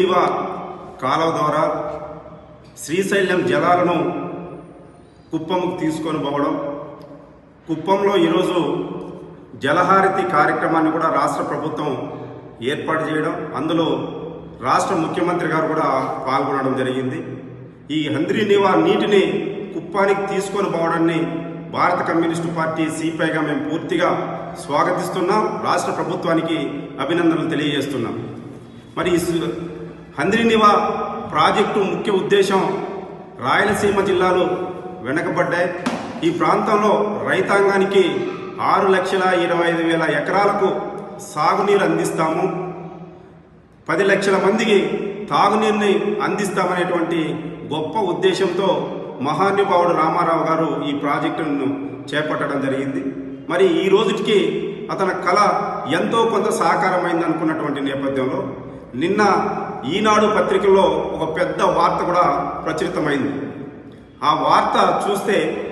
నివా కాలువ ద్వారా శ్రీశైలం జలాలను కుప్పంకు తీసుకొని పోవడం కుప్పంలో ఈరోజు జలహారతి కార్యక్రమాన్ని కూడా రాష్ట్ర ప్రభుత్వం ఏర్పాటు చేయడం అందులో రాష్ట్ర ముఖ్యమంత్రి గారు కూడా పాల్గొనడం జరిగింది. ఈ హంద్రి నివా నీటిని కుప్పానికి తీసుకొని పోవడాన్ని భారత కమ్యూనిస్టు పార్టీ సిపిఐగా మేము పూర్తిగా స్వాగతిస్తున్నాం. రాష్ట్ర ప్రభుత్వానికి అభినందనలు తెలియజేస్తున్నాం. మరి హంద్రినివా ప్రాజెక్టు ముఖ్య ఉద్దేశం రాయలసీమ జిల్లాలు వెనకబడ్డాయి. ఈ ప్రాంతంలో రైతాంగానికి ఆరు లక్షల ఇరవై ఐదు వేల ఎకరాలకు సాగునీరు అందిస్తాము. పది లక్షల మందికి తాగునీరుని అందిస్తామనేటువంటి గొప్ప ఉద్దేశంతో మహానుభావుడు రామారావు గారు ఈ ప్రాజెక్టును చేపట్టడం జరిగింది. మరి ఈ రోజుకి అతని కళ ఎంతో కొంత సాకారమైంది అనుకున్నటువంటి నేపథ్యంలో నిన్న ఈనాడు పత్రికలో ఒక పెద్ద వార్త కూడా ప్రచురితమైంది. ఆ వార్త చూస్తే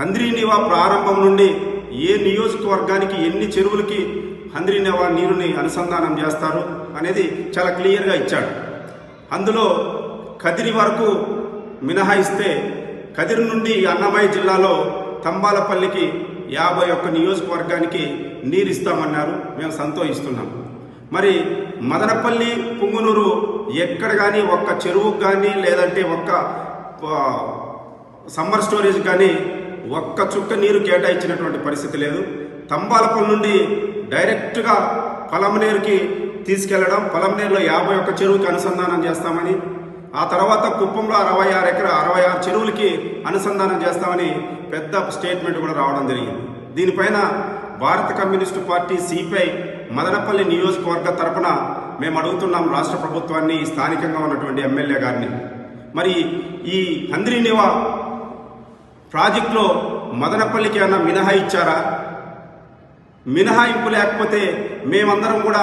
హంద్రీనివా ప్రారంభం నుండి ఏ నియోజకవర్గానికి ఎన్ని చెరువులకి హంద్రీనివా నీరుని అనుసంధానం చేస్తారు అనేది చాలా క్లియర్గా ఇచ్చాడు. అందులో కదిరి వరకు మినహాయిస్తే కదిరి నుండి అన్నమయ్య జిల్లాలో తంబాలపల్లికి యాభై ఒక్క నియోజకవర్గానికి నీరు ఇస్తామన్నారు. మేము సంతోషిస్తున్నాం. మరి మదనపల్లి పుంగునూరు ఎక్కడ కానీ ఒక్క చెరువుకు కానీ లేదంటే ఒక్క సమ్మర్ స్టోరేజ్ కానీ ఒక్క చుక్క నీరు కేటాయించినటువంటి పరిస్థితి లేదు. తంబాలపల్లి నుండి డైరెక్ట్గా పలమనేరుకి తీసుకెళ్ళడం పలమనేరులో యాభై ఒక్క చెరువుకి అనుసంధానం చేస్తామని ఆ తర్వాత కుప్పంలో అరవై ఆరు ఎకర అరవై ఆరు చెరువులకి అనుసంధానం చేస్తామని పెద్ద స్టేట్మెంట్ కూడా రావడం జరిగింది. దీనిపైన భారత కమ్యూనిస్టు పార్టీ సిపిఐ మదనపల్లి నియోజకవర్గ తరపున మేము అడుగుతున్నాం రాష్ట్ర ప్రభుత్వాన్ని స్థానికంగా ఉన్నటువంటి ఎమ్మెల్యే గారిని. మరి ఈ హంద్రీనివా ప్రాజెక్టులో మదనపల్లికి ఏమన్నా మినహా ఇచ్చారా? మినహాయింపు లేకపోతే మేమందరం కూడా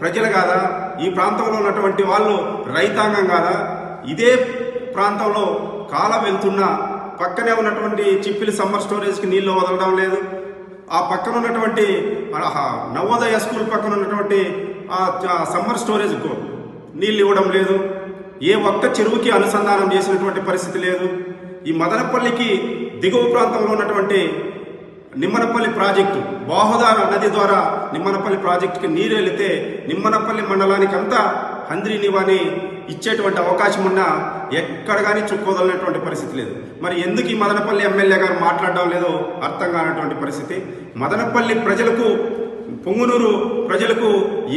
ప్రజలు కాదా? ఈ ప్రాంతంలో ఉన్నటువంటి వాళ్ళు రైతాంగం కాదా? ఇదే ప్రాంతంలో కాల వెళ్తున్న పక్కనే ఉన్నటువంటి చిప్పిలి సమ్మర్ స్టోరేజ్కి నీళ్ళు వదలడం లేదు. ఆ పక్కన ఉన్నటువంటి నవోదయ స్కూల్ పక్కన ఉన్నటువంటి ఆ సమ్మర్ స్టోరేజ్కు నీళ్ళు ఇవ్వడం లేదు. ఏ ఒక్క చెరువుకి అనుసంధానం చేసినటువంటి పరిస్థితి లేదు. ఈ మదనపల్లికి దిగువ ప్రాంతంలో ఉన్నటువంటి నిమ్మనపల్లి ప్రాజెక్టు బాహుదాన నది ద్వారా నిమ్మనపల్లి ప్రాజెక్టుకి నీరు వెళితే నిమ్మనపల్లి మండలానికి అంతా హంద్రీనివాని ఇచ్చేటువంటి అవకాశం ఉన్నా ఎక్కడ కానీ చుక్కోదలనేటువంటి పరిస్థితి లేదు. మరి ఎందుకు ఈ మదనపల్లి ఎమ్మెల్యే గారు మాట్లాడడం లేదో అర్థం కానటువంటి పరిస్థితి. మదనపల్లి ప్రజలకు పొంగునూరు ప్రజలకు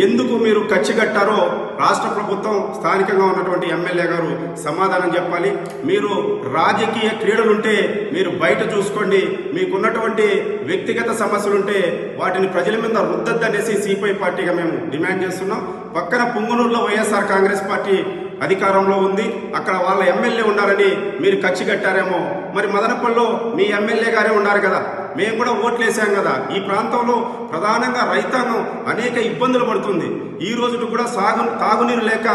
ఎందుకు మీరు ఖర్చు కట్టారో రాష్ట్ర ప్రభుత్వం స్థానికంగా ఉన్నటువంటి ఎమ్మెల్యే గారు సమాధానం చెప్పాలి. మీరు రాజకీయ క్రీడలుంటే మీరు బయట చూసుకోండి. మీకున్నటువంటి వ్యక్తిగత సమస్యలుంటే వాటిని ప్రజల మీద రుద్దద్దనేసి సిపిఐ పార్టీగా మేము డిమాండ్ చేస్తున్నాం. పక్కన పుంగునూరులో వైఎస్ఆర్ కాంగ్రెస్ పార్టీ అధికారంలో ఉంది. అక్కడ వాళ్ళ ఎమ్మెల్యే ఉన్నారని మీరు ఖర్చు కట్టారేమో. మరి మదనపల్లిలో మీ ఎమ్మెల్యే గారే ఉన్నారు కదా. మేము కూడా ఓట్లేసాం కదా. ఈ ప్రాంతంలో ప్రధానంగా రైతాంగం అనేక ఇబ్బందులు పడుతుంది. ఈ రోజు కూడా సాగు తాగునీరు లేక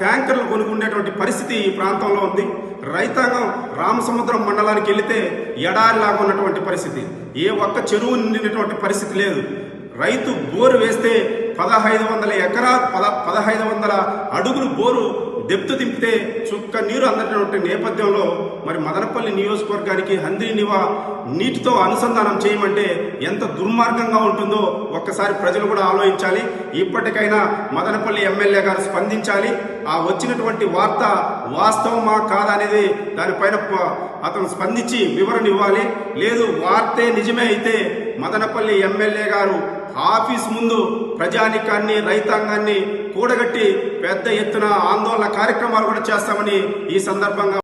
ట్యాంకర్లు కొనుక్కునేటువంటి పరిస్థితి ఈ ప్రాంతంలో ఉంది. రైతాంగం రామసముద్రం మండలానికి వెళితే ఎడారిలాగా ఉన్నటువంటి పరిస్థితి. ఏ ఒక్క చెరువు నిండినటువంటి పరిస్థితి లేదు. రైతు బోరు వేస్తే పదహైదు వందల ఎకరా పద పదహైదు వందల అడుగులు బోరు దెప్తు దింపితే చుక్క నీరు అందటువంటి నేపథ్యంలో మరి మదనపల్లి నియోజకవర్గానికి హంద్రీ నివా నీటితో అనుసంధానం చేయమంటే ఎంత దుర్మార్గంగా ఉంటుందో ఒక్కసారి ప్రజలు కూడా ఆలోచించాలి. ఇప్పటికైనా మదనపల్లి ఎమ్మెల్యే గారు స్పందించాలి. ఆ వచ్చినటువంటి వార్త వాస్తవమా కాదా అనేది దానిపైన ప- అతను స్పందించి వివరణ ఇవ్వాలి. లేదు వార్తే నిజమే అయితే మదనపల్లి ఎమ్మెల్యే గారు ఆఫీస్ ముందు ప్రజానికాన్ని రైతాంగాన్ని కూడగట్టి పెద్ద ఎత్తున ఆందోళన కార్యక్రమాలు కూడా చేస్తామని ఈ సందర్భంగా